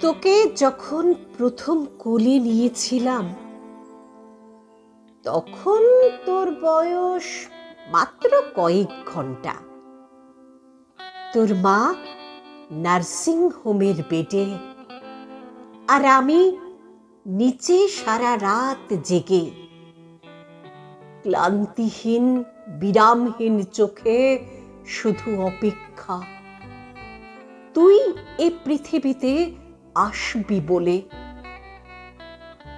তোকে যখন প্রথম কোলে নিয়েছিলাম, তখন তোর বয়স মাত্র কয়েক ঘণ্টা। তোর মা নার্সিং হোমের বেডে আর আমি নিচে সারা রাত জেগে ক্লান্তিহীন, বিরামহীন চোখে শুধু অপেক্ষা। তুই এ পৃথিবীতে আসবি বলে।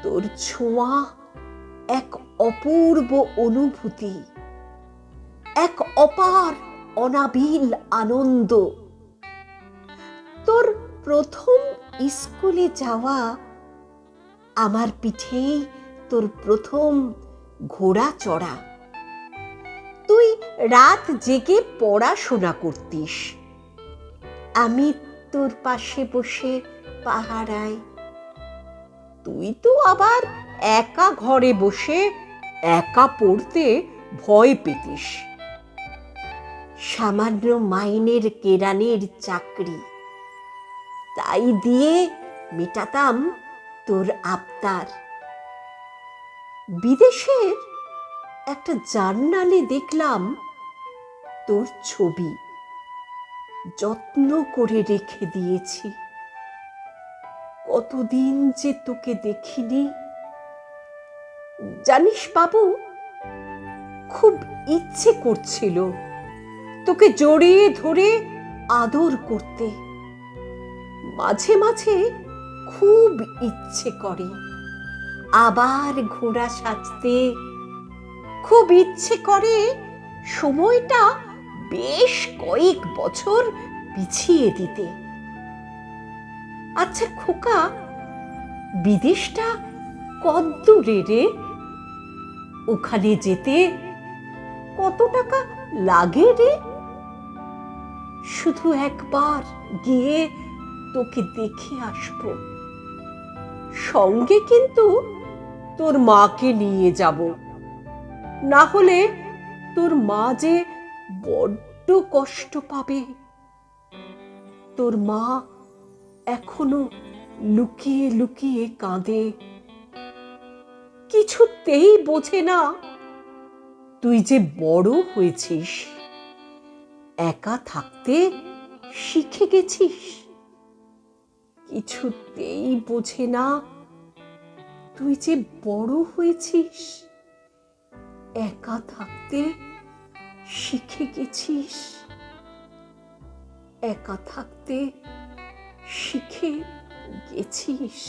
তোর ছোঁয়া এক অপূর্ব অনুভূতি, এক অপার অনাবিল আনন্দ। তোর প্রথম স্কুলে যাওয়া আমার পিঠেই তোর প্রথম ঘোড়া চড়া। তুই রাত জেগে পড়াশোনা করতিস। আমি তোর পাশে বসে পাহারায়। তুই তো আবার একা ঘরে বসে একা পড়তে ভয় পেতিস। সামান্য মাইনের কেরানির চাকরি। তাই দিয়ে মেটাতাম তোর আবদার। বিদেশের একটা জার্নালে দেখলাম তোর ছবি। যত্ন করে রেখে দিয়েছি। কতদিন যে তোকে দেখিনি। জানিস বাবু, খুব ইচ্ছে করছিল তোকে জড়িয়ে ধরে আদর করতে। মাঝে মাঝে খুব ইচ্ছে করে, আবার ঘোড়া সাজতে। খুব ইচ্ছে করে সময়টা বেশ কয়েক বছর পিছিয়ে দিতে। আচ্ছা খোকা, বিদেশটা কদ্দূরে রে? ওখানে যেতে কত টাকা লাগে রে? শুধু একবার গিয়ে তোকে দেখে আসব। সঙ্গে কিন্তু তোর মাকে নিয়ে যাব। না হলে তোর মা যে বড্ড কষ্ট পাবে। তোর মা এখনও লুকিয়ে লুকিয়ে কাঁদে। কিছুতেই বোঝে না তুই যে বড় হয়েছিস, একা থাকতে শিখে গেছিস। কিছুতেই বোঝে না তুই যে বড় হয়েছিস, একা থাকতে শিখে গেছিস। একা থাকতে শিখে গেছিস?